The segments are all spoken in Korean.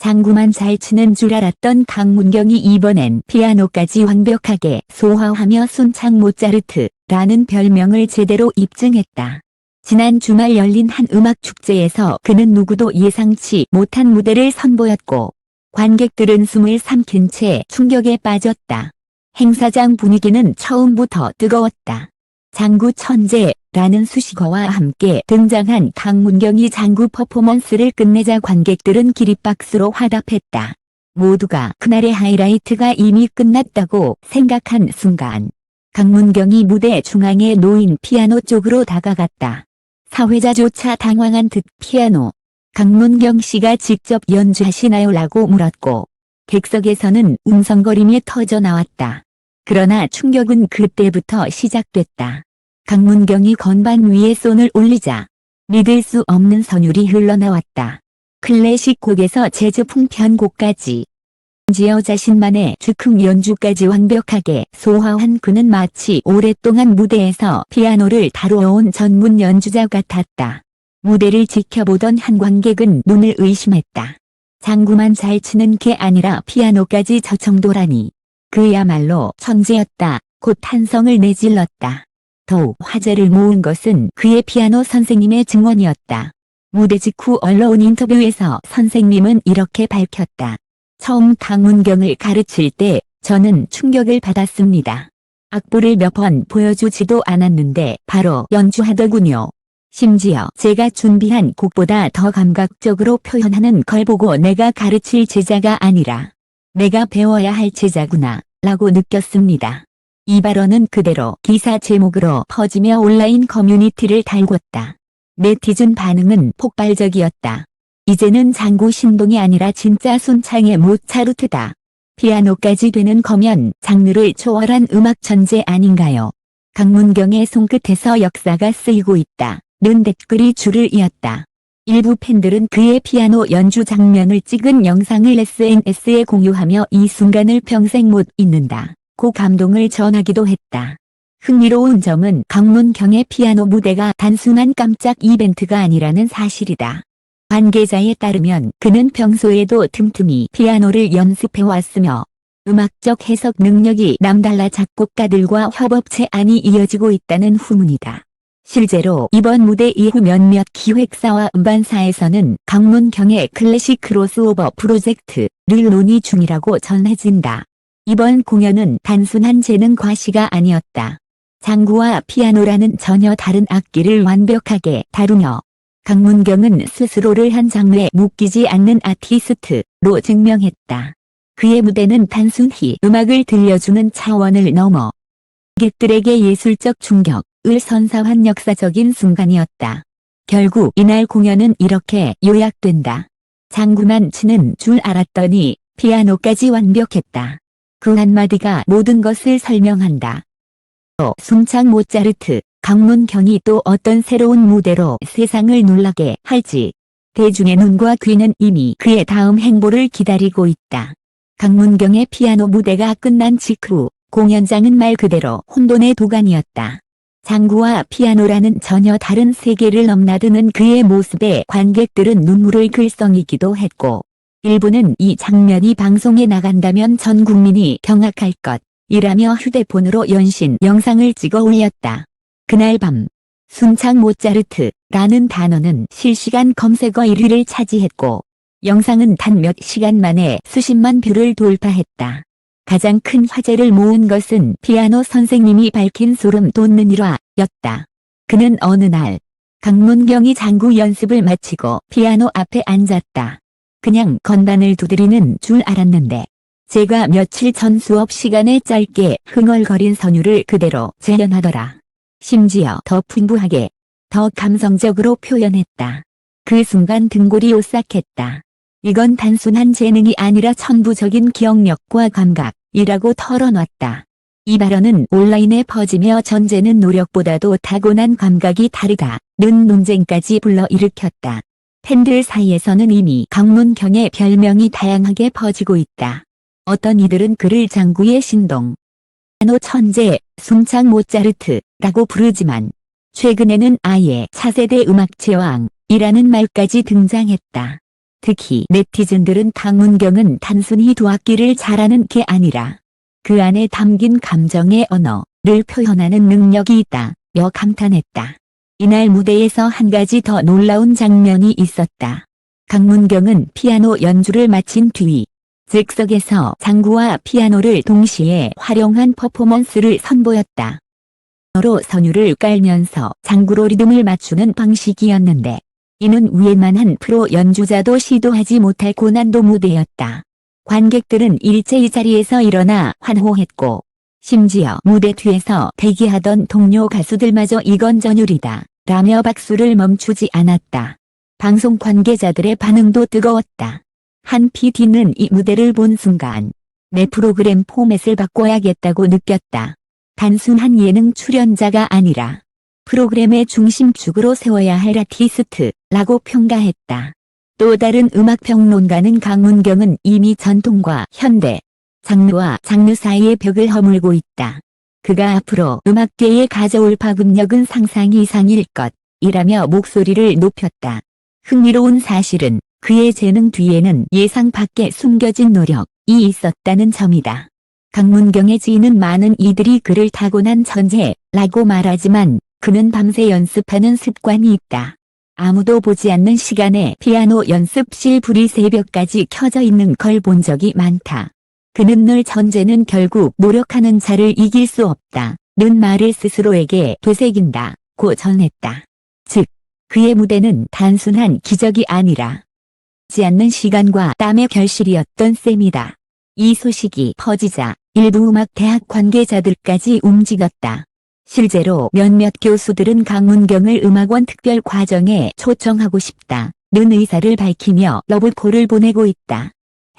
장구만 잘 치는 줄 알았던 강문경이 이번엔 피아노까지 완벽하게 소화하며 순창 모차르트라는 별명을 제대로 입증했다. 지난 주말 열린 한 음악 축제에서 그는 누구도 예상치 못한 무대를 선보였고 관객들은 숨을 삼킨 채 충격에 빠졌다. 행사장 분위기는 처음부터 뜨거웠다. 장구 천재라는 수식어와 함께 등장한 강문경이 장구 퍼포먼스를 끝내자 관객들은 기립박수로 화답했다. 모두가 그날의 하이라이트가 이미 끝났다고 생각한 순간 강문경이 무대 중앙에 놓인 피아노 쪽으로 다가갔다. 사회자조차 당황한 듯 피아노. 강문경 씨가 직접 연주하시나요? 라고 물었고 객석에서는 웅성거림이 터져 나왔다. 그러나 충격은 그때부터 시작됐다. 강문경이 건반 위에 손을 올리자 믿을 수 없는 선율이 흘러나왔다. 클래식 곡에서 재즈 풍편곡까지 심지어 자신만의 즉흥 연주까지 완벽하게 소화한 그는 마치 오랫동안 무대에서 피아노를 다루어온 전문 연주자 같았다. 무대를 지켜보던 한 관객은 눈을 의심했다. 장구만 잘 치는 게 아니라 피아노까지 저 정도라니. 그야말로 천재였다. 곧 탄성을 내질렀다. 더욱 화제를 모은 것은 그의 피아노 선생님의 증언이었다. 무대 직후 언론 인터뷰에서 선생님은 이렇게 밝혔다. 처음 강문경을 가르칠 때 저는 충격을 받았습니다. 악보를 몇 번 보여주지도 않았는데 바로 연주하더군요. 심지어 제가 준비한 곡보다 더 감각적으로 표현하는 걸 보고 내가 가르칠 제자가 아니라 내가 배워야 할 제자구나 라고 느꼈습니다. 이 발언은 그대로 기사 제목으로 퍼지며 온라인 커뮤니티를 달궜다. 네티즌 반응은 폭발적이었다. 이제는 장구 신동이 아니라 진짜 순창의 모차르트다. 피아노까지 되는 거면 장르를 초월한 음악 천재 아닌가요? 강문경의 손끝에서 역사가 쓰이고 있다. 는 댓글이 줄을 이었다. 일부 팬들은 그의 피아노 연주 장면을 찍은 영상을 SNS에 공유하며 이 순간을 평생 못 잊는다. 고 감동을 전하기도 했다. 흥미로운 점은 강문경의 피아노 무대가 단순한 깜짝 이벤트가 아니라는 사실이다. 관계자에 따르면 그는 평소에도 틈틈이 피아노를 연습해 왔으며 음악적 해석 능력이 남달라 작곡가들과 협업 제안이 이어지고 있다는 후문이다. 실제로 이번 무대 이후 몇몇 기획사와 음반사에서는 강문경의 클래식 크로스오버 프로젝트를 논의 중이라고 전해진다. 이번 공연은 단순한 재능 과시가 아니었다. 장구와 피아노라는 전혀 다른 악기를 완벽하게 다루며 강문경은 스스로를 한 장르에 묶이지 않는 아티스트로 증명했다. 그의 무대는 단순히 음악을 들려주는 차원을 넘어 관객들에게 예술적 충격을 선사한 역사적인 순간이었다. 결국 이날 공연은 이렇게 요약된다. 장구만 치는 줄 알았더니 피아노까지 완벽했다. 그 한마디가 모든 것을 설명한다. 또 순창 모차르트, 강문경이 또 어떤 새로운 무대로 세상을 놀라게 할지 대중의 눈과 귀는 이미 그의 다음 행보를 기다리고 있다. 강문경의 피아노 무대가 끝난 직후 공연장은 말 그대로 혼돈의 도가니였다. 장구와 피아노라는 전혀 다른 세계를 넘나드는 그의 모습에 관객들은 눈물을 글썽이기도 했고 일부는 이 장면이 방송에 나간다면 전 국민이 경악할 것 이라며 휴대폰으로 연신 영상을 찍어 올렸다. 그날 밤 순창 모차르트라는 단어는 실시간 검색어 1위를 차지했고 영상은 단 몇 시간 만에 수십만 뷰를 돌파했다. 가장 큰 화제를 모은 것은 피아노 선생님이 밝힌 소름 돋는 일화였다. 그는 어느 날 강문경이 장구 연습을 마치고 피아노 앞에 앉았다. 그냥 건반을 두드리는 줄 알았는데 제가 며칠 전 수업 시간에 짧게 흥얼거린 선율을 그대로 재현하더라. 심지어 더 풍부하게, 더 감성적으로 표현했다. 그 순간 등골이 오싹했다. 이건 단순한 재능이 아니라 천부적인 기억력과 감각이라고 털어놨다. 이 발언은 온라인에 퍼지며 전제는 노력보다도 타고난 감각이 다르다는 논쟁까지 불러일으켰다. 팬들 사이에서는 이미 강문경의 별명이 다양하게 퍼지고 있다. 어떤 이들은 그를 장구의 신동, 피아노 천재, 순창 모차르트라고 부르지만 최근에는 아예 차세대 음악 제왕이라는 말까지 등장했다. 특히 네티즌들은 강문경은 단순히 도악기를 잘하는 게 아니라 그 안에 담긴 감정의 언어를 표현하는 능력이 있다며 감탄했다. 이날 무대에서 한 가지 더 놀라운 장면이 있었다. 강문경은 피아노 연주를 마친 뒤 즉석에서 장구와 피아노를 동시에 활용한 퍼포먼스를 선보였다. 로 선율을 깔면서 장구로 리듬을 맞추는 방식이었는데 이는 웬만한 프로 연주자도 시도하지 못할 고난도 무대였다. 관객들은 일제히 자리에서 일어나 환호했고 심지어 무대 뒤에서 대기하던 동료 가수들마저 이건 전율이다 라며 박수를 멈추지 않았다. 방송 관계자들의 반응도 뜨거웠다. 한 PD는 이 무대를 본 순간 내 프로그램 포맷을 바꿔야겠다고 느꼈다. 단순한 예능 출연자가 아니라 프로그램의 중심축으로 세워야 할 아티스트라고 평가했다. 또 다른 음악평론가는 강문경은 이미 전통과 현대, 장르와 장르 사이의 벽을 허물고 있다. 그가 앞으로 음악계에 가져올 파급력은 상상 이상일 것 이라며 목소리를 높였다. 흥미로운 사실은 그의 재능 뒤에는 예상 밖의 숨겨진 노력이 있었다는 점이다. 강문경의 지인은 많은 이들이 그를 타고난 천재라고 말하지만 그는 밤새 연습하는 습관이 있다. 아무도 보지 않는 시간에 피아노 연습실 불이 새벽까지 켜져 있는 걸 본 적이 많다. 그는 늘 천재는 결국 노력하는 자를 이길 수 없다. 는 말을 스스로에게 되새긴다 고 전했다. 즉, 그의 무대는 단순한 기적이 아니라 지 않는 시간과 땀의 결실이었던 셈이다. 이 소식이 퍼지자 일부 음악 대학 관계자들까지 움직였다. 실제로 몇몇 교수들은 강문경을 음악원 특별 과정에 초청하고 싶다 는 의사를 밝히며 러브콜을 보내고 있다.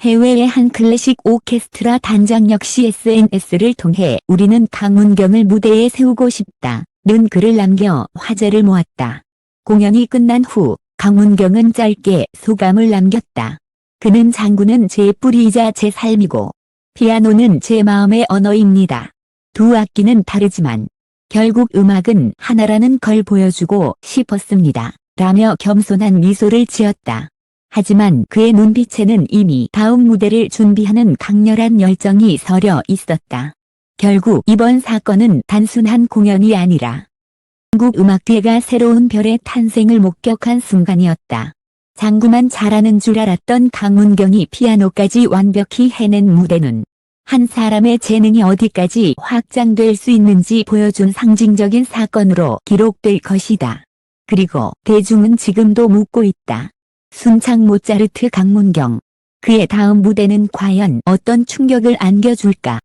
해외의 한 클래식 오케스트라 단장 역시 SNS를 통해 우리는 강문경을 무대에 세우고 싶다 는 글을 남겨 화제를 모았다. 공연이 끝난 후 강문경은 짧게 소감을 남겼다. 그는 장구는 제 뿌리이자 제 삶이고 피아노는 제 마음의 언어입니다. 두 악기는 다르지만 결국 음악은 하나라는 걸 보여주고 싶었습니다. 라며 겸손한 미소를 지었다. 하지만 그의 눈빛에는 이미 다음 무대를 준비하는 강렬한 열정이 서려 있었다. 결국 이번 사건은 단순한 공연이 아니라 한국 음악계가 새로운 별의 탄생을 목격한 순간이었다. 장구만 잘하는 줄 알았던 강문경이 피아노까지 완벽히 해낸 무대는 한 사람의 재능이 어디까지 확장될 수 있는지 보여준 상징적인 사건으로 기록될 것이다. 그리고 대중은 지금도 묻고 있다. 순창 모차르트 강문경. 그의 다음 무대는 과연 어떤 충격을 안겨줄까?